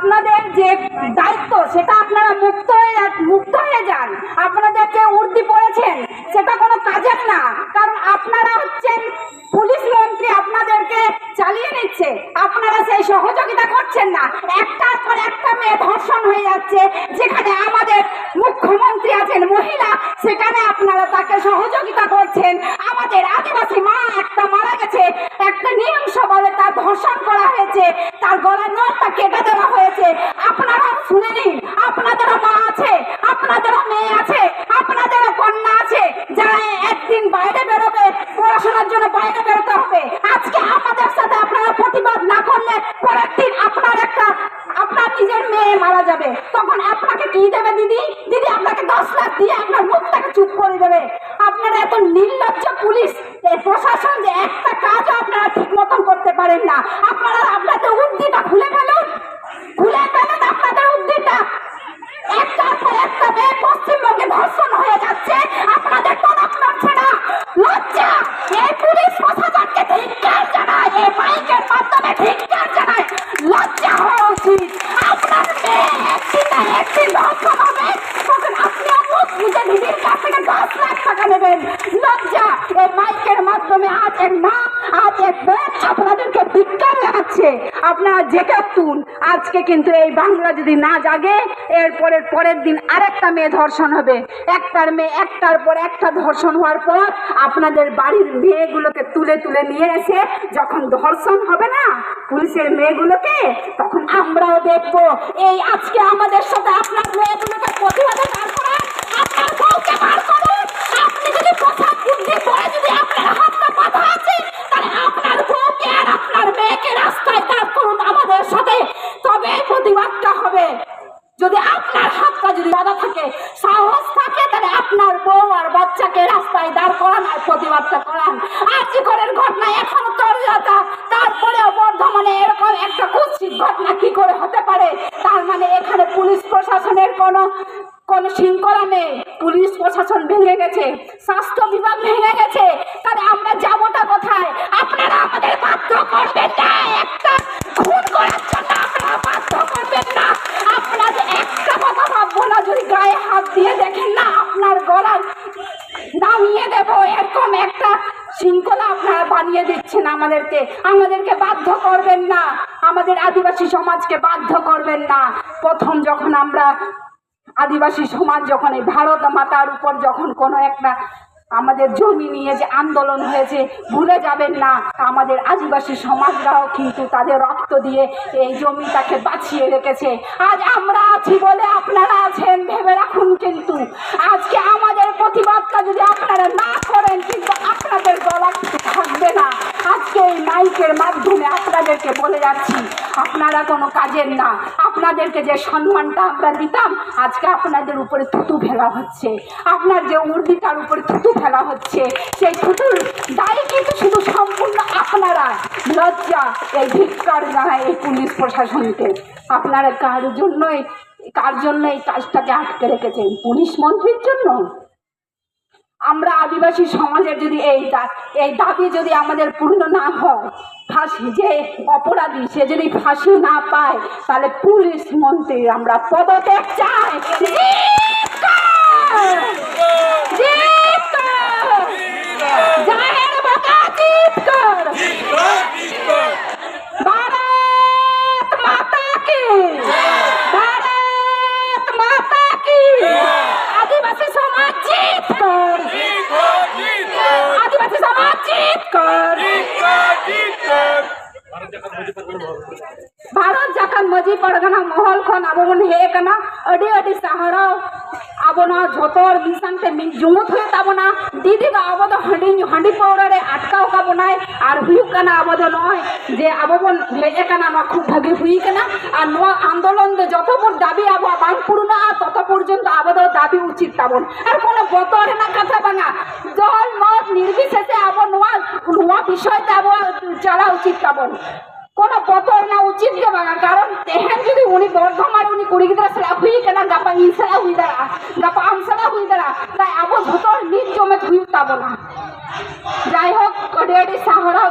আপনাদের যে দায়িত্ব, সেটা আপনারা মুক্ত হয়ে মুক্ত হয়ে যান। আপনাদের যে উর্দি পড়েছেন, সেটা কোনো কাজের না। কারণ আপনারা হচ্ছেন পুলিশ মন্ত্রী, আপনাদেরকে চালিয়ে নিচ্ছে। আপনারা সেই সহযোগিতা করছেন না। একটার পর একটা মেয়ে ধর্ষণ হয়ে যাচ্ছে। যেখানে আমাদের মুখ্যমন্ত্রী আছেন, মহিলা, সেখানে আপনারা তাকে সহযোগিতা করছেন। আমাদের আদিবাসী মা একটা মারা গেছে। একটা নৃশংসভাবে তার ধর্ষণ করা হয়েছে। তার গলার নলটা কেটে দেওয়া হয়েছে আপনারা শুনে নিন আপনাদেরও মা আছে আপনাদেরও মেয়ে আছে আপনাদেরও কন্যা আছে যারা একদিন বাইরে বেরোবে পড়াশোনার জন্য বাইরে বেরোতে হবে আজকে আমাদের সাথে আপনারা প্রতিবাদ না করলে পরের দিন আপনার একটা আপনার নিজের মেয়ে মারা যাবে। তখন আপনাকে কি দেবে, দিদি? দিদি, আপনাকে দশ লাখ দিয়ে আপনার মুখটাকে চুপ করে দেবে। আপনারা এত নির্লজ্জ পুলিশ প্রশাসন যে একটা কাজও আপনারা ঠিক মতন করতে পারেন না। আপনারা আপনাদের উর্দিটা খুলে ফেলুন। খুলে ফেলুন আপনাদের উর্দিটা একটার পর একটা মেয়ে পশ্চিমবঙ্গে ধর্ষণ হয়ে যাচ্ছে। আপনাদের টনক নড়ছে না, লজ্জা। এই পুলিশ প্রশাসনকে ধিক্কার জানায়, এই মাধ্যমে ধিক্কার জানায় লজ্জা হওয়া উচিত আপনার মেয়ে একদিন না একদিন ধর্ষণ হবে তখন আপনি মুখ বুঝে দিদির কাছ থেকে দশ নেবেন লজ্জা এই মাইকের মাধ্যমে আজ এক মা, আজ এক বোন আপনাদেরকে ধিক্কার জানাচ্ছে আপনারা জেগে তুন আজকে কিন্তু এই বাংলা যদি না জাগে, এরপরের পরের দিন আরেকটা মেয়ে ধর্ষণ হবে। একটার মেয়ে একটার পর একটা ধর্ষণ হওয়ার পর আপনাদের বাড়ির মেয়েগুলোকে তুলে তুলে নিয়ে এসে যখন ধর্ষণ হবে না পুলিশের মেয়েগুলোকে, তখন আমরাও দেখব। এই আজকে আমাদের সাথে আপনার মেয়েগুলোকে প্রতিবাদে বার করেন আপনার বউকে বার করুন আপনি যদি পোশাক বুদ্ধি পরে যদি আপনার হাতটা বাঁধা আছে তাহলে আপনার বউকে আর আপনার মেয়েকে রাস্তায় দাঁড় করুন আমাদের সাথে তবে প্রতিবাদটা হবে যদি আপনার হাতটা যদি বাধা থাকে সাহস থাকে তাহলে আপনার বউ আর বাচ্চাকে রাস্তায় দাঁড় করান আর প্রতিবাদটা করান। আর জীবনের ঘটনা, এখন তরজাতা তারপরেও বর্ধমানে এরকম একটা কুৎসিত ঘটনা কি করে হতে পারে? তার মানে এখানে পুলিশ প্রশাসনের কোনো কোনো শৃঙ্খলা নেই। পুলিশ প্রশাসন ভেঙে গেছে, স্বাস্থ্য বিভাগ ভেঙে গেছে। তাহলে আমরা যাবোটা কোথায়? আপনারা আমাদের বাধ্য করবেন না। একটা খুন করার জন্য আপনারা বাধ্য করবেন না। আপনাদের একটা কথা ভাববো না, যদি গায়ে হাত দিয়ে দেখেন না আপনার গলা নামিয়ে দেবো এরকম একটা শৃঙ্খলা আপনারা বানিয়ে দিচ্ছেন আমাদেরকে। আমাদেরকে বাধ্য করবেন না। আমাদের আদিবাসী সমাজকে বাধ্য করবেন না। প্রথম যখন আমরা আদিবাসী সমাজ যখন এই ভারত মাতার উপর যখন কোনো একটা আমাদের জমি নিয়ে যে আন্দোলন হয়েছে, ভুলে যাবেন না। আমাদের আদিবাসী সমাজরাও কিন্তু তাদের রক্ত দিয়ে এই জমিটাকে বাঁচিয়ে রেখেছে। আজ আমরা আছি বলে আপনারা আছেন, ভেবে রাখুন কিন্তু। আজকে আমাদের প্রতিবাদটা যদি আপনারা না করেন কিন্তু আপনাদের গলা কিন্তু থাকবে না আজকে মাইকের মাধ্যমে আপনাদেরকে বলে যাচ্ছি, আপনারা কোনো কাজের না। আপনাদেরকে যে সম্মানটা আমরা দিতাম, আজকে আপনাদের উপরে থুতু ফেলা হচ্ছে। আপনার যে উর্দিটার উপরে থুতু ফেলা হচ্ছে, সেই থুতুর দায়ী কিন্তু শুধু সম্পূর্ণ আপনারা। লজ্জা, এই ধিক্কার জানায় এই পুলিশ প্রশাসনকে। আপনারা কার জন্যই, কার জন্য এই কাজটাকে আটকে রেখেছেন? পুলিশ মন্ত্রীর জন্য? আমরা আদিবাসী সমাজের যদি এই এই দাবি যদি আমাদের পূর্ণ না হয় ফাঁসি যে অপরাধী সে যদি ফাঁসি না পায় তাহলে পুলিশ মন্ত্রী আমরা পদত্যাগ চাই ধিক্কার! ধিক্কার! জাহের বাঁকা ᱢᱟᱹᱡᱷᱤ ᱯᱟᱨᱜᱟᱱᱟ ᱢᱚᱦᱚᱞ ᱠᱷᱚᱱ ᱟᱵᱚ ᱵᱚᱱ ᱦᱮᱡ ᱟᱠᱟᱱᱟ ᱟᱹᱰᱤ ᱟᱹᱰᱤ ᱥᱟᱨᱦᱟᱣ ᱟᱵᱚ ᱱᱚᱣᱟ ᱡᱷᱚᱛᱚ ᱦᱚᱲ ᱢᱤᱫ ᱥᱟᱶᱛᱮ ᱢᱤᱫ ᱡᱩᱢᱩᱫ ᱦᱩᱭᱩᱜ ᱛᱟᱵᱚᱱᱟ ᱫᱤᱫᱤ ᱫᱚ ᱟᱵᱚ ᱫᱚ ᱦᱟᱺᱰᱤ ᱦᱟᱺᱰᱤ ᱯᱟᱹᱣᱨᱟᱹ ᱨᱮ ᱟᱴᱠᱟᱣ ᱠᱟᱵᱚᱱᱟᱭ ᱟᱨ ᱦᱩᱭᱩᱜ ᱠᱟᱱᱟ ᱟᱵᱚ ᱫᱚ ᱱᱚᱜᱼᱚᱭ ᱡᱮ ᱟᱵᱚ ᱵᱚᱱ ᱦᱮᱡ ᱟᱠᱟᱱᱟ ᱱᱚᱣᱟ ᱠᱷᱩᱵ ᱵᱷᱟᱹᱜᱤ ᱦᱩᱭ ᱟᱠᱟᱱᱟ ᱟᱨ ᱱᱚᱣᱟ ᱟᱱᱫᱳᱞᱚᱱ ᱫᱚ ᱡᱚᱛᱚ ᱵᱚᱱ দাবি ᱟᱵᱚᱣᱟᱜ ᱵᱟᱝ পূরণᱟᱜᱼᱟ তত ᱟᱵᱚ আবো দো দাবি উচিত তাবন আর কোনো বতর না কথা বাঙা দল মত নির্বিশেষে আবো নোয়া নোয়া বিষয়তে আবো চলা উচিত তাবন কোনো বতর না, উচিত কারণ তেহেন যদি উনি বর্ধমান উনি কুড়ি গিদ্রা সেরা হুই কেনা? গাপা ইনসারা হুই দাঁড়া, গাপা আমসারা হুই দাঁড়া। তাই আবো ঝতর নিজ জমে হুই তাবো না। যাই হোক সাহরা